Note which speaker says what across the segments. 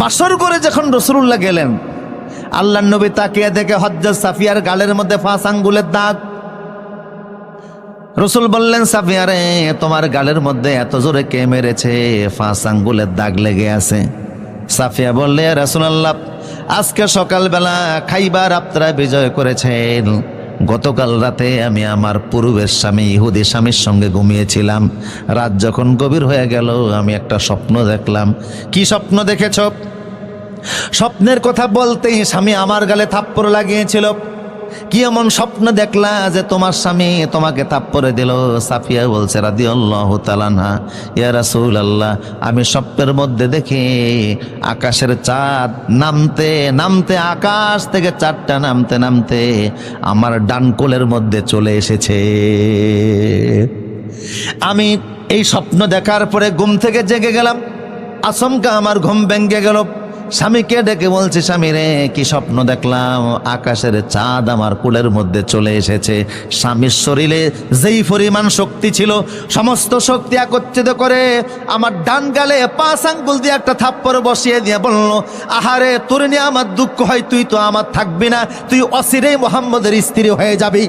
Speaker 1: বাসর করে যখন রসুল্লাহ গেলেন আল্লাহ নবী তাকিয়ে দেখে হজ্জত সাফিয়ার গালের মধ্যে ফাঁস আঙ্গুলের দাগ। রসুল বললেন সাফিয়ারে তোমার গালের মধ্যে এত জোরে কে মেরেছে? ফাঁস আঙ্গুলের দাগ লেগে আছে। সাফিয়া বললে রসুল আল্লাহ আজকে সকালবেলা খাইবার আপনারা বিজয় করেছেন। গতকাল রাতে আমি আমার পূর্বের স্বামী, ইহুদি স্বামীর সঙ্গে ঘুমিয়েছিলাম। রাত যখন গভীর হয়ে গেল, আমি একটা স্বপ্ন দেখলাম। কি স্বপ্ন দেখেছ? স্বপ্নের কথা বলতেই স্বামী আমার গালে থাপ্পড় লাগিয়েছিল। কি এমন স্বপ্ন দেখলা যে তোমার স্বামী তোমাকে থাপ্পড়ে দিল? সাফিয়া বলছে রাদি আল্লাহ তালানা ইয়া রাসুল আল্লাহ আমি স্বপ্নের মধ্যে দেখি আকাশের চাঁদ নামতে নামতে, আকাশ থেকে চাঁদটা নামতে নামতে আমার ডানকোলের মধ্যে চলে এসেছে। আমি এই স্বপ্ন দেখার পরে ঘুম থেকে জেগে গেলাম, আচমকা আমার ঘুম ভেঙে গেল। স্বামীকে ডেকে বলছে, স্বামী রে, কি স্বপ্ন দেখলাম? আকাশের চাঁদ আমার কুলের মধ্যে চলে এসেছে। স্বামীর শরীরে যেই পরিমাণ শক্তি ছিল, সমস্ত শক্তি একত্রিত করে আমার ডান গালে পাঁচ আঙ্গুল দিয়ে একটা থাপ্পড় বসিয়ে দিয়ে বলল, আহারে, তোর নিয়ে আমার দুঃখ হয়, তুই তো আমার থাকবি না। তুই অসিরে মোহাম্মদের স্ত্রী হয়ে যাবি।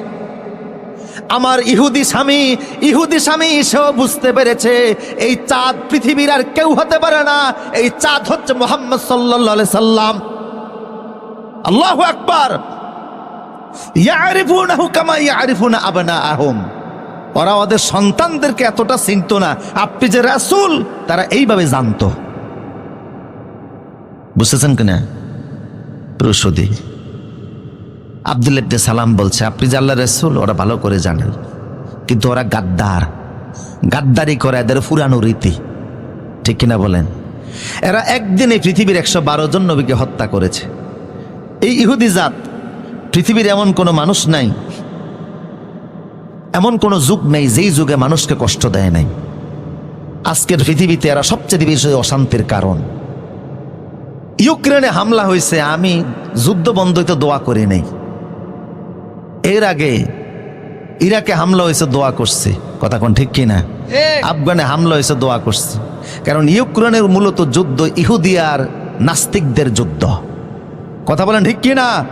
Speaker 1: আমার ইহুদি স্বামী ইহুদি স্বামী সেও বুঝতে পেরেছে, এই চাঁদ পৃথিবীর আর কেউ হতে পারে না, এই চাঁদ হচ্ছে মোহাম্মদ সাল্লাহ সাল্লাম। আল্লাহ আকবার। ওরা ওদের সন্তানদেরকে এতটা চিনত না। আপনি যে রাসূল, তারা এইভাবে আব্দুল ইবনে সালাম বলছে, আপনি যে আল্লাহ রসুল, ওরা ভালো করে জানেন কিন্তু ওরা গাদ্দার। গাদ্দারি করে এদের ফুরানো রীতি। ঠিক কিনা বলেন? এরা একদিনে পৃথিবীর একশো বারো জন নবীকে হত্যা করেছে। এই ইহুদি জাত, পৃথিবীর এমন কোনো মানুষ নাই, এমন কোনো যুগ নেই যেই যুগে মানুষকে কষ্ট দেয় নাই। আজকের পৃথিবীতে এরা সবচেয়ে বেশি অশান্তির কারণ। ইউক্রেনে হামলা হয়েছে, আমি যুদ্ধ বন্ধ হইতে দোয়া করি নাই। এর আগে ইরাকে হামলা হয়েছে দোয়া করছে। কথা কোন ঠিক কিনা? আফগানে হামলা হয়েছে দোয়া করছে। কারণ ইউক্রেনের মূলত যুদ্ধ ইহুদিয়ার আর নাস্তিকদের যুদ্ধ। কথা বলেন ঠিক কিনা?